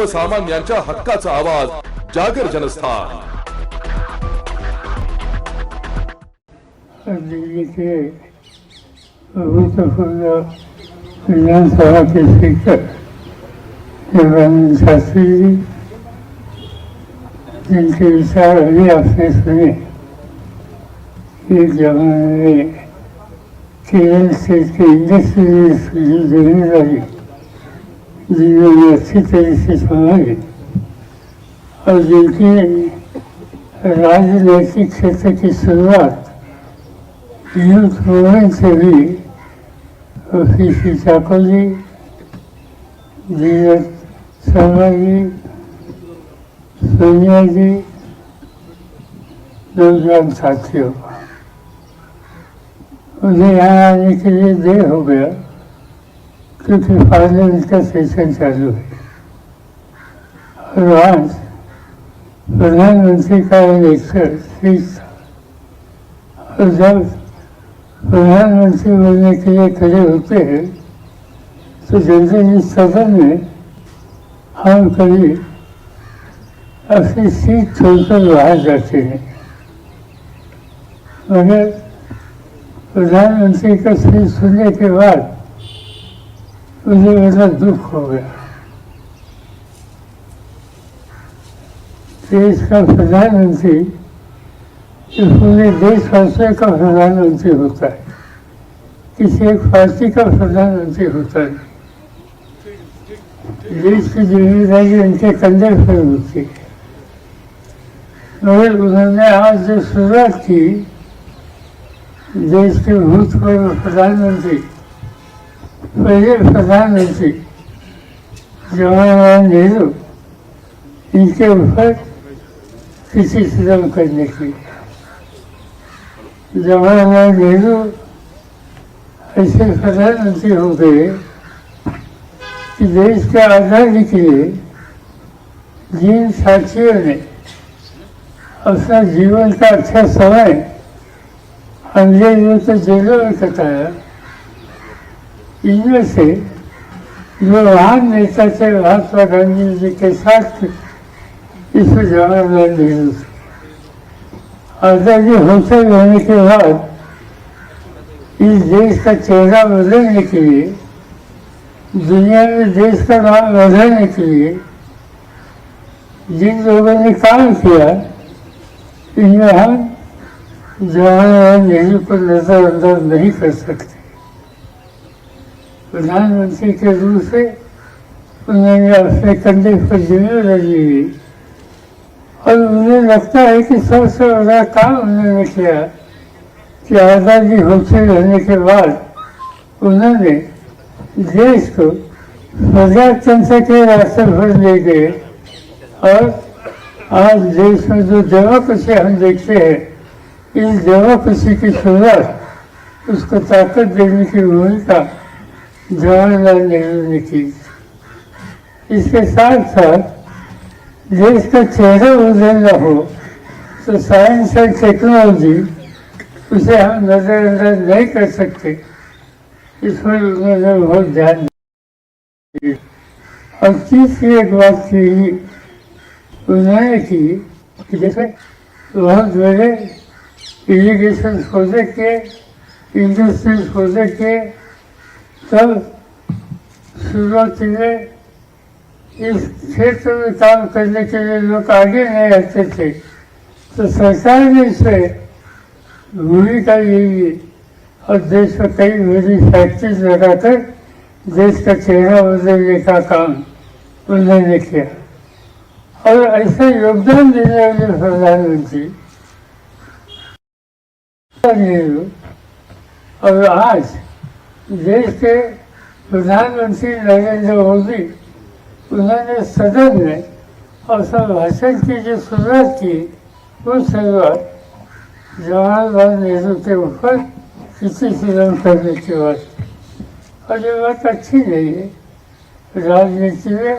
सर्वसामान्यांच्या हक्काचा आवाज जागर जनस्थान. दिल्ली के भूतपूर्व विधानसभा के स्पीकर देवानंद शास्त्री जी जिनके विचार अभी आपने सुने. एक जमाने में केरल स्टेट के इंडस्ट्रियलिस्ट की जिम्मेदारी जिन्होंने अच्छी तरह से संभाली और जिनकी राजनैतिक क्षेत्र की शुरुआत यूथ मूवमेंट से भी सी ठाकुर जी धीरज शर्मा जी सोनिया जी नौजवान साथियों मुझे यहाँ आने के लिए देर हो गया क्योंकि पार्लियामेंट का सेशन चालू है और आज प्रधानमंत्री का इलेक्शन स्पीच था और जब प्रधानमंत्री बनने के लिए खड़े होते हैं तो जल्दी इस सदन में हम कभी अपनी सीट छोड़कर बाहर जाते हैं। मगर प्रधानमंत्री का स्पीच सुनने के बाद मुझे बड़ा दुख हो गया देश का प्रधानमंत्री कि पूरे देशवासियों का प्रधानमंत्री होता है किसी एक पार्टी का प्रधानमंत्री होता है देश की ज़िम्मेदारी उनके कंधे पर होती है मगर उन्होंने आज जो शुरुआत की देश के भूतपूर्व प्रधानमंत्री पहले प्रधानमंत्री जवाहरलाल नेहरू इनके ऊपर किसी सितम करने जवाहरलाल नेहरू ऐसे प्रधानमंत्री हो गए कि देश के आज़ादी के लिए जिन साथियों ने अपना जीवन का अच्छा समय अंग्रेजों से जेलों में कटाया इनमें से जो महान नेता थे महात्मा गांधी जी के साथ इसमें जवाहरलाल नेहरू आज़ादी होते रहने के बाद इस देश का चेहरा बदलने के लिए, दुनिया में देश का नाम बदलने के लिए जिन लोगों ने काम किया, इनमें हम जवाहरलाल नेहरू को नजरअंदाज नहीं कर सकते। प्रधानमंत्री के रूप से उन्होंने अपने कंधे पर ज़िम्मेदारी ली और मुझे लगता है कि सबसे बड़ा काम उन्होंने किया, कि आज़ादी होते रहने के बाद उन्होंने देश को प्रजातंत्र के रास्ते पर ले गए। और आज देश में जो डेमोक्रेसी हम देखते हैं, इस डेमोक्रेसी की शुरुआत उसको ताकत देने की भूमिका जवाहरलाल नेहरू ने की। इसके साथ साथ देश का चेहरा बदलना हो तो साइंस एंड टेक्नोलॉजी उसे हम नजरअंदाज नहीं कर सकते। इस पर उन्होंने बहुत ध्यान दिया। और तीसरी एक बात की उन्होंने की कि जैसे बहुत बड़े इरीगेशन प्रोजेक्ट के इंडस्ट्रीज़ प्रोजेक्ट के तब शुरुआती में इस क्षेत्र में काम करने के लिए लोग आगे नहीं आते थे। तो सरकार ने इसमें भूमिका ली और देश में कई बड़ी फैक्ट्रीज लगाकर देश का चेहरा बदलने का काम उन्होंने किया। और ऐसा योगदान देने वाले प्रधानमंत्री और आज देश के प्रधानमंत्री नरेंद्र मोदी उन्होंने सदन में और सब भाषण की जो शुरुआत की वो शुरुआत जवाहरलाल नेहरू के ऊपर किसी फिल्म करने की बात और ये बात अच्छी नहीं. है राजनीति में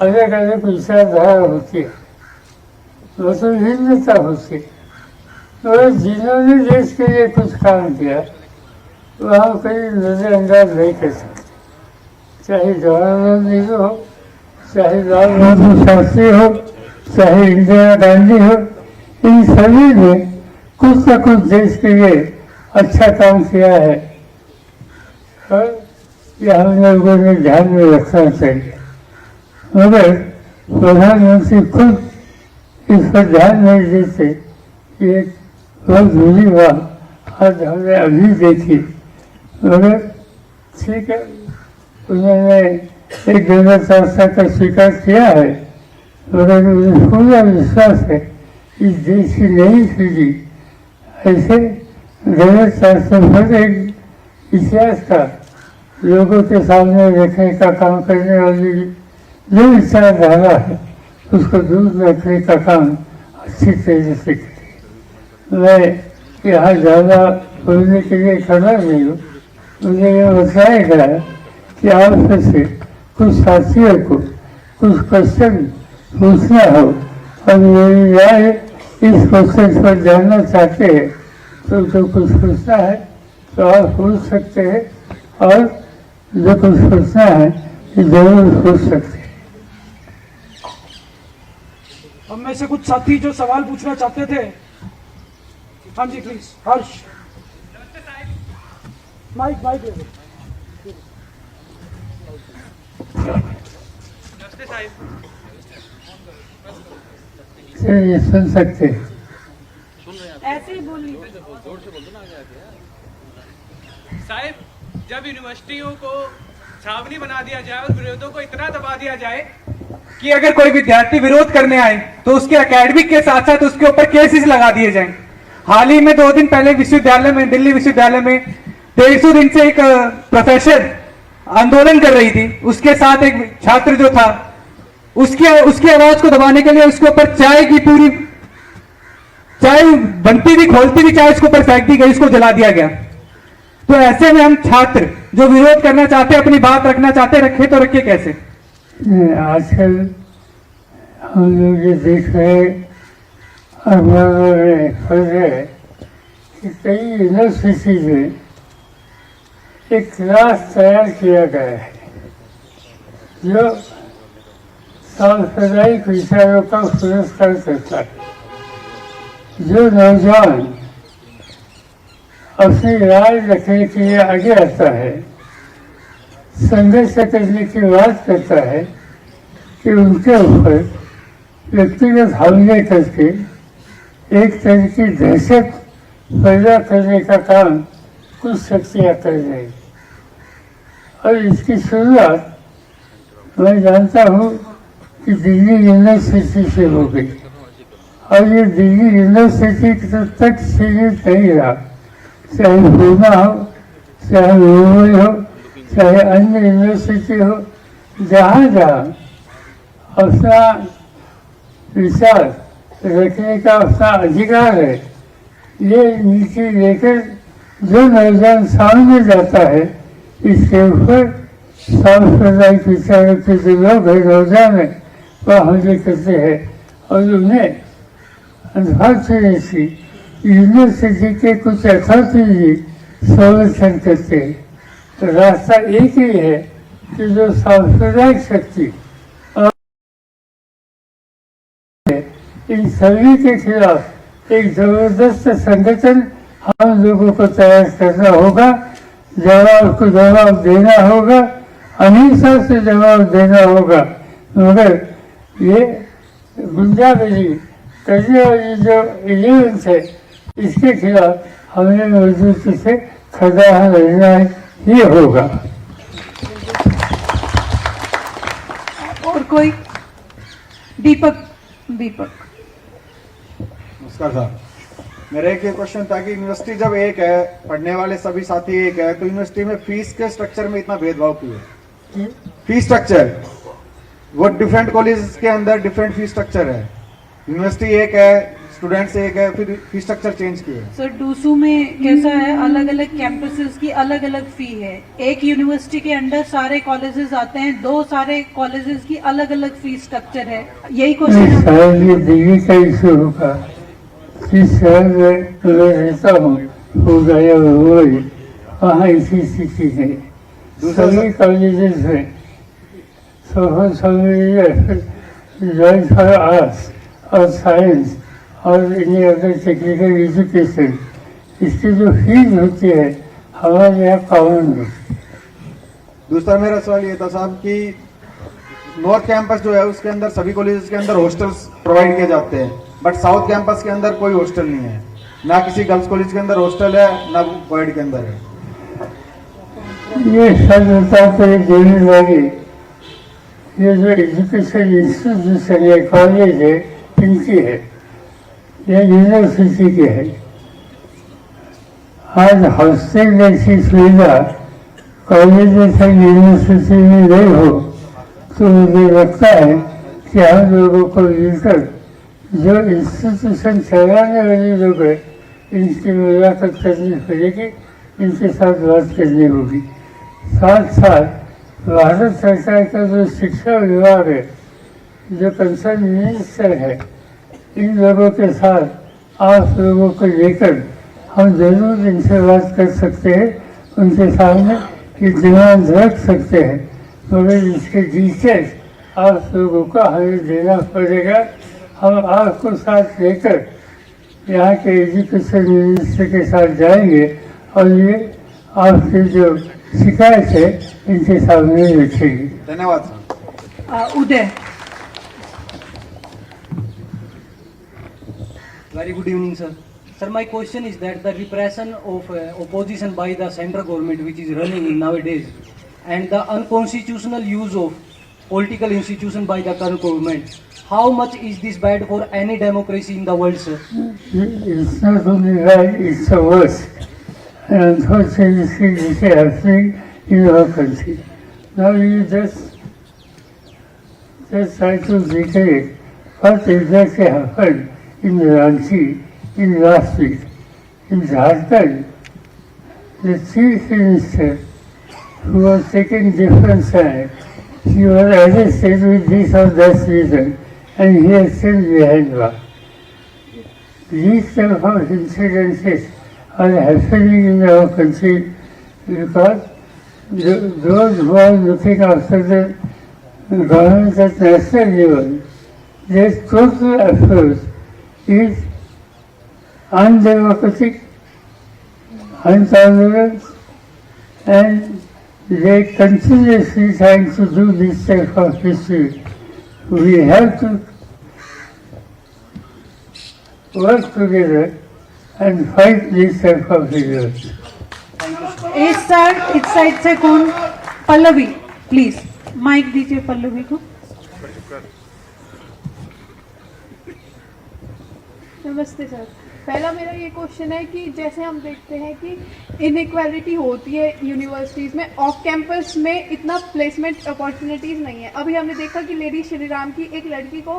अलग अलग विचारधारा होती. है मतलब भिन्नता होती. है जिन्होंने देश के लिए कुछ काम किया वहाँ कहीं नजरअंदाज नहीं कर सकते। चाहे जवाहरलाल नेहरू हो, चाहे लाल बहादुर शास्त्री हो, चाहे इंदिरा गांधी हो, इन सभी ने कुछ न कुछ देश के लिए अच्छा काम किया है। और यह हम लोगों ने ध्यान में रखना चाहिए। मगर प्रधानमंत्री खुद इस पर ध्यान नहीं देते। ये बहुत बुरी बात आज हमने अभी देखी। मगर ठीक है। उन्होंने एक गलत संस्था का स्वीकार किया है। मगर मुझे पूरा विश्वास है कि की नई पीढ़ी ऐसे गलत संस्था पर एक इतिहास का लोगों के सामने रखने का काम करने वाली जो विचारधारा है, उसको दूर रखने का काम अच्छी तरीके से करे। मैं यहाँ ज़्यादा बोलने के लिए खड़ा नहीं हूँ। मुझे ये बताया गया कि आप से कुछ साथियों को कुछ क्वेश्चन पूछना हो और मेरी राय इस क्वेश्चन पर जानना चाहते हैं तो जो कुछ पूछना है तो आप पूछ सकते हैं और जो कुछ पूछना है ज़रूर पूछ सकते हैं। हम में से कुछ साथी जो सवाल पूछना चाहते थे। हाँ जी प्लीज़ हर्ष। माइक माइक लो। चलिए सुन सकते। हैं ऐसे ही। बोलिए साहब जब यूनिवर्सिटियों को छावनी बना दिया जाए और विरोधों को इतना दबा दिया जाए कि अगर कोई विद्यार्थी विरोध करने आए तो उसके एकेडमिक के साथ साथ उसके ऊपर केसेस लगा दिए जाएँ। हाल ही में दो दिन पहले विश्वविद्यालय में दिल्ली विश्वविद्यालय में डेढ़ सौ दिन से एक प्रोफेसर आंदोलन कर रही थी। उसके साथ एक छात्र जो था, उसकी उसकी आवाज़ को दबाने के लिए उसके ऊपर चाय की पूरी, चाय बनती थी खोलती थी चाय उसके ऊपर फेंक दी गई, उसको जला दिया गया। तो ऐसे में हम छात्र जो विरोध करना चाहते अपनी बात रखना चाहते रखे तो रखे कैसे? आजकल हम लोग ये देख रहे हैं कई यूनिवर्सिटीज में एक क्लास तैयार किया गया है जो सांप्रदायिक विचारों का पुरस्कार करता है। जो नौजवान अपनी राय रखने के लिए आगे आता है संघर्ष करने की बात करता है कि उनके ऊपर व्यक्तिगत हमले करके एक तरह की दहशत पैदा करने का काम कुछ शक्तियाँ कर रही और इसकी शुरुआत मैं जानता हूँ कि दिल्ली यूनिवर्सिटी से हो गई। और ये दिल्ली यूनिवर्सिटी तक सीमित नहीं रहा। चाहे पूना हो, चाहे मुंबई हो, चाहे अन्य यूनिवर्सिटी हो, जहाँ जहाँ अपना विचार रखने का अपना अधिकार है, ये नीति लेकर जो नौजवान सामने जाता है, इसके ऊपर सांप्रदायिक विचारों के जो लोग हैं नौजवान है वह हमले करते हैं और उन्हें अनफॉर्चुनेटली यूनिवर्सिटी के कुछ अथॉरिटी संरक्षण करते हैं। तो रास्ता एक ही है कि जो सांप्रदायिक शक्ति इन सभी के खिलाफ एक ज़बरदस्त संगठन हम लोगों को तैयार करना होगा जवाब को जवाब देना होगा अहिंसा से जवाब देना होगा। मगर ये करने वाली जो एलिमेंट है इसके खिलाफ हमने मजबूती से खड़ा रहना ही होगा। और कोई? दीपक दीपक। नमस्कार सर मेरा एक ये क्वेश्चन था कि यूनिवर्सिटी जब एक है पढ़ने वाले सभी साथी एक है तो यूनिवर्सिटी में फ़ीस के स्ट्रक्चर में इतना भेदभाव क्यों है? फ़ीस स्ट्रक्चर वो डिफरेंट कॉलेज के अंदर डिफरेंट फ़ीस स्ट्रक्चर है. यूनिवर्सिटी एक है स्टूडेंट्स एक है फिर फ़ीस स्ट्रक्चर चेंज क्यों है. सर डूसू में कैसा है? अलग अलग कैंपसेस की अलग अलग फ़ी है. एक यूनिवर्सिटी के अंडर सारे कॉलेजेस आते हैं दो सारे कॉलेजेस की अलग अलग फ़ीस स्ट्रक्चर है। यही क्वेश्चन जिस शहर में मैं रहता हूँ हो गया मुंबई वहाँ इसी स्थिति है। दूसरा सभी कॉलेजेस में or science or any other technical education, इसकी जो फ़ीस होती है हमारे यहाँ कॉमन होती है। दूसरा मेरा सवाल ये था साहब कि नॉर्थ कैंपस जो है उसके अंदर सभी कॉलेजेस के अंदर हॉस्टल्स प्रोवाइड किए जाते हैं। बट साउथ कैंपस के अंदर कोई हॉस्टल नहीं है। ना किसी गर्ल्स कॉलेज के अंदर हॉस्टल है, ना बॉयड के अंदर है। ये स्वतंत्रता पर देने वाली ये जो एजुकेशन इंस्टीट्यूशन है कॉलेज है, इनकी है। ये यूनिवर्सिटी की है। आज हॉस्टल जैसी सुविधा कॉलेज जैसे यूनिवर्सिटी में नहीं हो तो मुझे लगता है कि हम लोगों को मिलकर जो इंस्टीट्यूशन चलाने वाले लोग हैं इनकी मुलाकात करनी पड़ेगी इनके साथ बात करनी होगी। साथ साथ भारत सरकार का जो शिक्षा विभाग है, जो कंसर्न मिनिस्टर है, इन लोगों के साथ आप लोगों को लेकर हम ज़रूर इनसे बात कर सकते हैं, उनके सामने ये डिमांड रख सकते हैं। मगर इसके डिटेल्स आप लोगों को हमें देना पड़ेगा। हम आपको साथ लेकर यहाँ के एजुकेशन मिनिस्टर के साथ जाएँगे और ये आपकी जो शिकायत है इनके सामने रखेगी धन्यवाद Uh, Uday Very good evening, sir. Sir, my question is that the repression of uh, opposition by the central government, which is running in nowadays, and the unconstitutional use of political institution by the current government, how much is this bad for any democracy in the world, sir? It's not only right, it's the worst. And unfortunately, this is happening in our country. Now you just, just try to recreate what exactly happened in Ranchi in last week. In Jharkhand, the chief minister who was taking different side, he was arrested with this or that reason and he is still behind bars. These type of incidences are happening in our country because th- those who are looking after the government at national level, their total approach is undemocratic, intolerant, and they continuously trying to do this type of history. We have to work together and fight these type of figures. इस side इस side से कौन Pallavi please mic दीजिए पल्लवी को नमस्ते sir पहला मेरा ये क्वेश्चन है कि जैसे हम देखते हैं कि इनइक्वालिटी होती है यूनिवर्सिटीज़ में ऑफ़ कैंपस में इतना प्लेसमेंट अपॉर्चुनिटीज़ नहीं है। अभी हमने देखा कि लेडी श्रीराम की एक लड़की को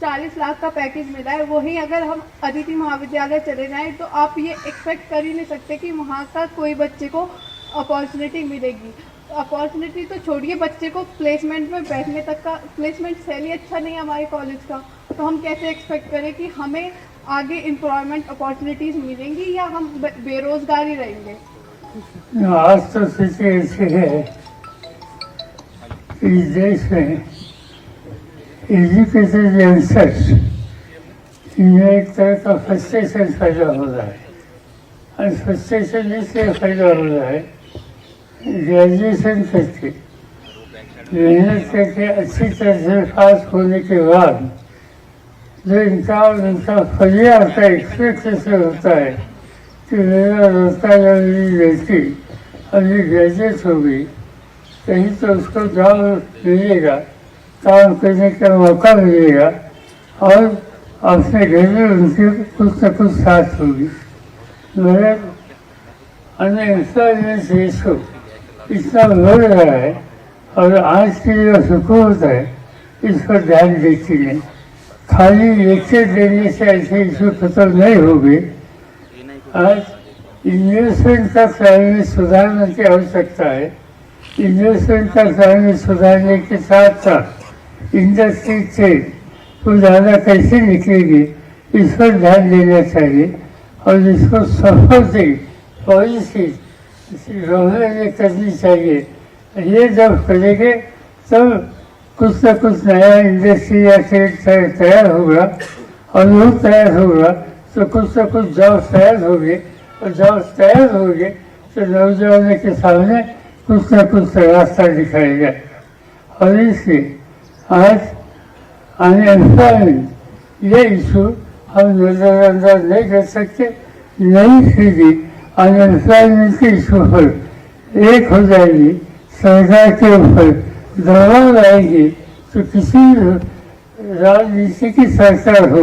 40 लाख का पैकेज मिला है। वहीं अगर हम अदिति महाविद्यालय चले जाएँ तो आप ये एक्सपेक्ट कर ही नहीं सकते कि वहाँ का कोई बच्चे को अपॉर्चुनिटी मिलेगी। अपॉर्चुनिटी तो छोड़िए, बच्चे को प्लेसमेंट में बैठने तक का प्लेसमेंट सैली अच्छा नहीं है हमारे कॉलेज का। तो हम कैसे एक्सपेक्ट करें कि हमें आगे एम्प्लॉयमेंट अपॉर्चुनिटीज़ मिलेंगी या हम बेरोजगार ही रहेंगे? आज तो स्थिति ऐसी है इस देश में एजुकेटेड यंगस्टर्स इनमें एक तरह का फ्रस्ट्रेशन पैदा हो रहा है। और फ्रस्ट्रेशन इसलिए पैदा हो रहा है ग्रेजुएशन करके मेहनत करके अच्छी तरह से पास होने के बाद जो इनका फलिया इनका फरियाद का एक्सपेक्टेशन होता है कि मेरा रोजगार वाली लड़की अभी ग्रेजुएट होगी कहीं तो उसको जॉब मिलेगा काम करने का मौका मिलेगा और अपने घर में उनके कुछ न कुछ साथ होगी मगर अनएम्प्लॉयमेंट रेशो इतना बढ़ रहा है और आज की जो हुकूमत है इस पर ध्यान देती है खाली लेक्चर देने से ऐसे इशू खत्म नहीं होगी। आज इन्वेस्टमेंट का क्लाइमेट सुधारने की आवश्यकता है। इन्वेस्टमेंट का क्लाइमेट सुधारने के साथ साथ इंडस्ट्री से वो ज़्यादा कैसे निकलेगी, इस पर ध्यान देना चाहिए और इसको सफल से पॉलिसी गवर्नमेंट ने करनी चाहिए। ये जब करेंगे, तब कुछ ना कुछ नया इंडस्ट्री या ट्रेड तैयार होगा और वो तैयार होगा तो कुछ ना कुछ जॉब तैयार होगी। और जॉब तैयार होगी तो नौजवानों के सामने कुछ ना कुछ रास्ता दिखाया जाएगा और इसलिए आज अनएम्प्लॉयमेंट ये इशू हम नजरअंदाज नहीं कर सकते, नई पीढ़ी अनएम्प्लॉयमेंट के इशू पर। एक हो जाएगी सरकार के ऊपर। दबाव आएगी तो किसी राजनीति की सरकार हो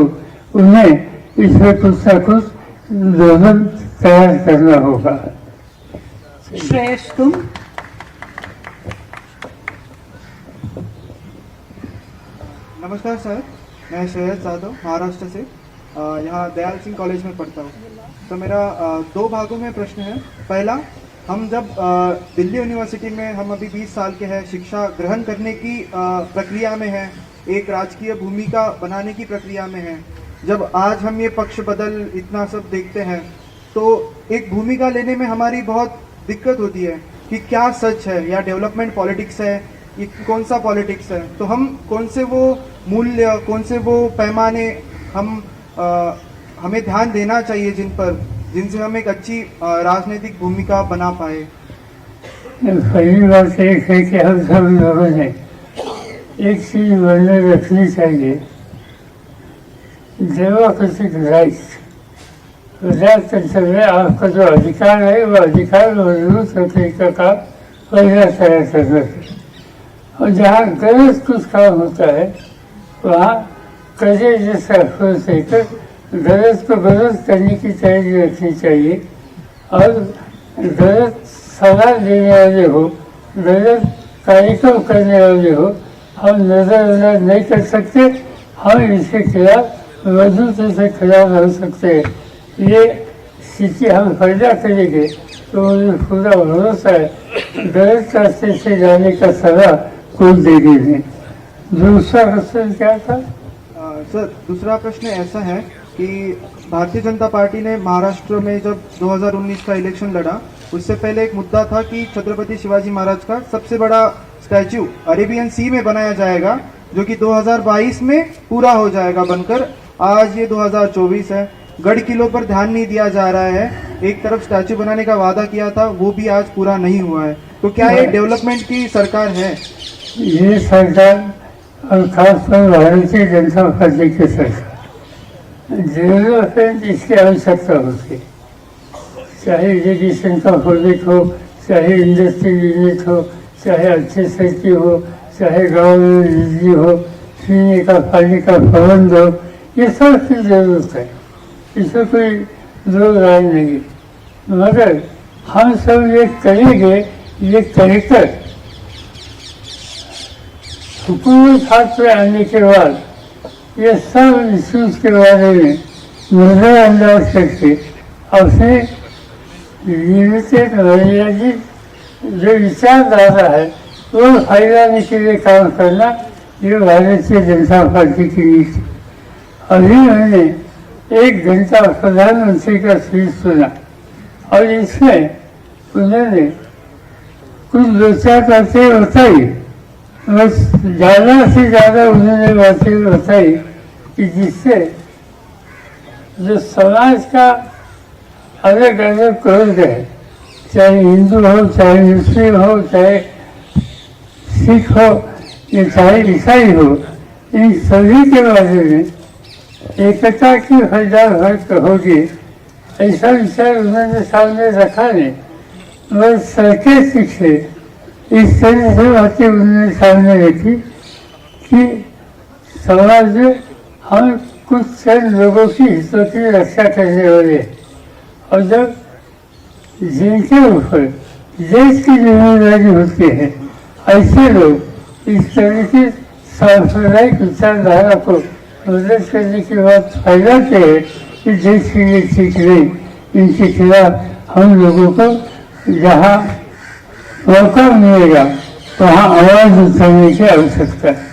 उन्हें इसमें कुछ ना कुछ दोनों तैयार करना होगा। तुम? नमस्कार सर मैं श्रेयस जादव महाराष्ट्र से। यहाँ दयाल सिंह कॉलेज में पढ़ता हूँ। तो मेरा दो भागों में प्रश्न है। पहला हम जब दिल्ली यूनिवर्सिटी में हम अभी 20 साल के हैं शिक्षा ग्रहण करने की प्रक्रिया में हैं एक राजकीय भूमिका बनाने की प्रक्रिया में हैं। जब आज हम ये पक्ष बदल इतना सब देखते हैं तो एक भूमिका लेने में हमारी बहुत दिक्कत होती है कि क्या सच है या डेवलपमेंट पॉलिटिक्स है ये कौन सा पॉलिटिक्स है। तो हम कौन से वो मूल्य कौन से वो पैमाने हम अ, हमें ध्यान देना चाहिए जिन पर। जिनसे हम एक अच्छी राजनीतिक भूमिका बना पाए। पहली बात एक है कि हम सब लोगों ने एक चीज़ मन में रखनी चाहिए। डेमोक्रेटिक राइट्स प्रजातंत्र में आपका जो अधिकार है, वो अधिकार मज़बूत रखने का काम पहला तैयार करना चाहिए और जहाँ गलत कुछ काम होता है, वहाँ कजे जैसा देकर गलत को गलत करने की तैयारी रखनी चाहिए। और गलत सलाह देने वाले हो गलत कार्यक्रम करने वाले हो हम नजरअंदाज नहीं कर सकते हम इसके खिलाफ मजबूती से खिलाफ हो सकते हैं। ये स्थिति हम पैदा करेंगे तो मुझे पूरा भरोसा है गलत रास्ते से जाने का सलाह कोई देगी नहीं। दूसरा क्वेश्चन क्या था? अ, सर दूसरा प्रश्न ऐसा है कि भारतीय जनता पार्टी ने महाराष्ट्र में जब 2019 का इलेक्शन लड़ा उससे पहले एक मुद्दा था कि छत्रपति शिवाजी महाराज का सबसे बड़ा स्टैचू अरेबियन सी में बनाया जाएगा जो कि 2022 में पूरा हो जाएगा बनकर। आज ये 2024 है। गढ़ किलों पर ध्यान नहीं दिया जा रहा है। एक तरफ़ स्टैचू बनाने का वादा किया था वो भी आज पूरा नहीं हुआ है। तो क्या ये डेवलपमेंट की सरकार है? ये सरकार और खासकर भारतीय जनता पार्टी की सरकार। डेवलपमेंट इसकी आवश्यकता होती है। चाहे इरिगेशन का प्रोजेक्ट हो, चाहे इंडस्ट्री यूनिट हो, चाहे अच्छे सड़की हो, चाहे गाँव में बिजली हो, पीने का पानी का प्रबंध हो, ये सब की ज़रूरत है। इसमें कोई दो राय नहीं मगर हम सब ये करेंगे ये कहकर हुकूमत हाथ पे आने के बाद ये सब इश्यूज के बारे में नजरअंदाज करके अपने लिमिटेड मर्यादित जो विचारधारा है वो फैलाने के लिए काम करना ये भारतीय जनता पार्टी की नीति। अभी मैंने एक घंटा प्रधानमंत्री का स्पीच सुना और इसमें उन्होंने कुछ दो चार बातें बताई। बस ज़्यादा से ज़्यादा उन्होंने बातें बताई। कि जिससे जो समाज का अलग अलग वर्ग है चाहे हिंदू हो चाहे मुस्लिम हो चाहे सिख हो या चाहे ईसाई हो इन सभी के बारे में एकता की हजार भक्त होगी। ऐसा विचार उन्होंने सामने रखा नहीं। बस सड़कें से इस तरह से बातें उन्होंने सामने रखी कि समाज में हम कुछ चंद लोगों की हितों की रक्षा करने वाले। हैं और जब जिनके ऊपर देश की जिम्मेदारी होती है ऐसे लोग इस तरह की सांप्रदायिक विचारधारा को मदद करने की बात फैलाते हैं कि देश के लिए ठीक नहीं इनके खिलाफ हम लोगों को जहाँ मौका मिलेगा वहाँ आवाज उठाने की आवश्यकता है।